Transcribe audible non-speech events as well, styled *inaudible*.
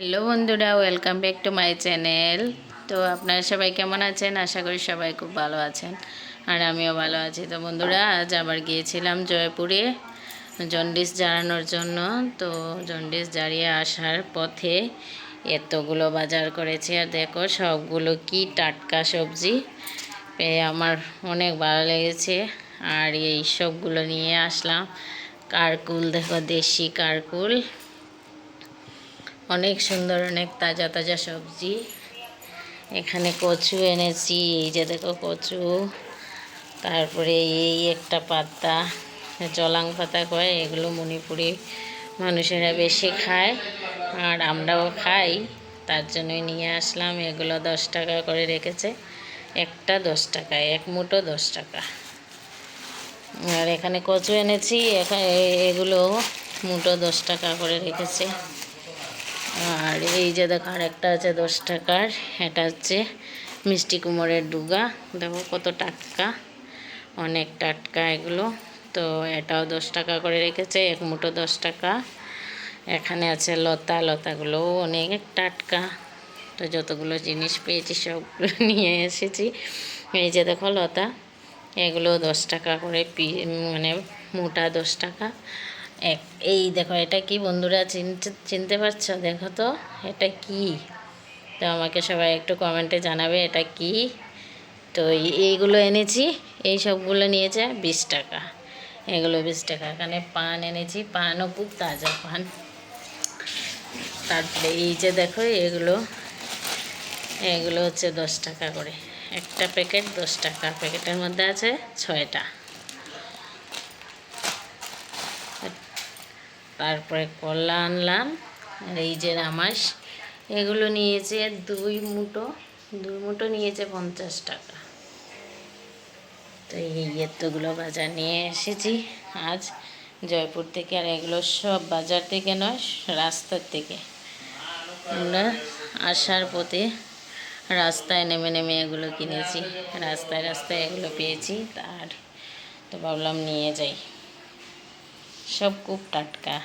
Hello বন্ধুরা, welcome back to my channel. তো আপনারা সবাই কেমন আছেন? আশা করি সবাই খুব ভালো আছেন আর আমিও ভালো আছি। তো বন্ধুরা, আজ আবার গিয়েছিলাম জয়পুরে জন্ডিস জারানোর জন্য। তো জন্ডিস জারিয়ে আসার পথে এতগুলো বাজার করেছি আর দেখো সবগুলো কি টাটকা সবজি। পেয়ে আমার অনেক ভালো লেগেছে আর এই সবগুলো নিয়ে আসলাম। কারকুল, দেখো দেশি কারকুল। অনেক সুন্দর, অনেক তাজা তাজা সবজি। এখানে কচু এনেছি, এই যে দেখো কচু। তারপরে এই একটা পাতা, জলাং পাতা কয়, এগুলো মণিপুরি মানুষেরা বেশি খায় আর আমরাও খাই। তার জন্যই নিয়ে আসলাম, এগুলো দশ টাকা করে রেখেছে। একটা দশ টাকা, এক মুঠো দশ টাকা। আর এখানে কচু এনেছি এখানে এগুলো মুঠো দশ টাকা করে রেখেছে। আর এই যে দেখো, আরেকটা আছে দশ টাকার। এটা হচ্ছে মিষ্টি কুমোরের ডুগা। দেখো কত টাটকা, অনেক টাটকা এগুলো। তো এটাও দশ টাকা করে রেখেছে, এক মুঠো দশ টাকা। এখানে আছে লতা, লতাগুলোও অনেক টাটকা। তো যতগুলো জিনিস পেয়েছি সবগুলো *laughs* নিয়ে এসেছি। এই যে দেখো লতা, এগুলো দশ টাকা করে পি মানে মোটা দশ টাকা। এক, এই দেখো, এটা কি বন্ধুরা চিনতে চিনতে পারছ? দেখো তো, এটা কি? তো আমাকে সবাই একটু কমেন্টে জানাবে, এটা কি? তো এইগুলো এনেছি, এই সবগুলো নিয়েছে বিশ টাকা। এগুলো বিশ টাকা। এখানে পান এনেছি, পানও খুব তাজা পান। তারপরে এই যে দেখো, এগুলো এগুলো হচ্ছে দশ টাকা করে। একটা প্যাকেট দশ টাকা, প্যাকেটের মধ্যে আছে ছয়টা। তারপরে কলা আনলাম, আর এই যে রামাস, এগুলো নিয়েছে দুই মুঠো দুই মুঠো নিয়েছে পঞ্চাশ টাকা। তো এই এতগুলো বাজার নিয়ে এসেছি। আজ জয়পুর থেকে আর এগুলো সব বাজার থেকে নয়, রাস্তার থেকে। আমরা আসার পথে রাস্তায় নেমে নেমে এগুলো কিনেছি। রাস্তায় রাস্তায় এগুলো পেয়েছি, তার তো ভাবলাম নিয়ে যাই। সব খুব টাটকা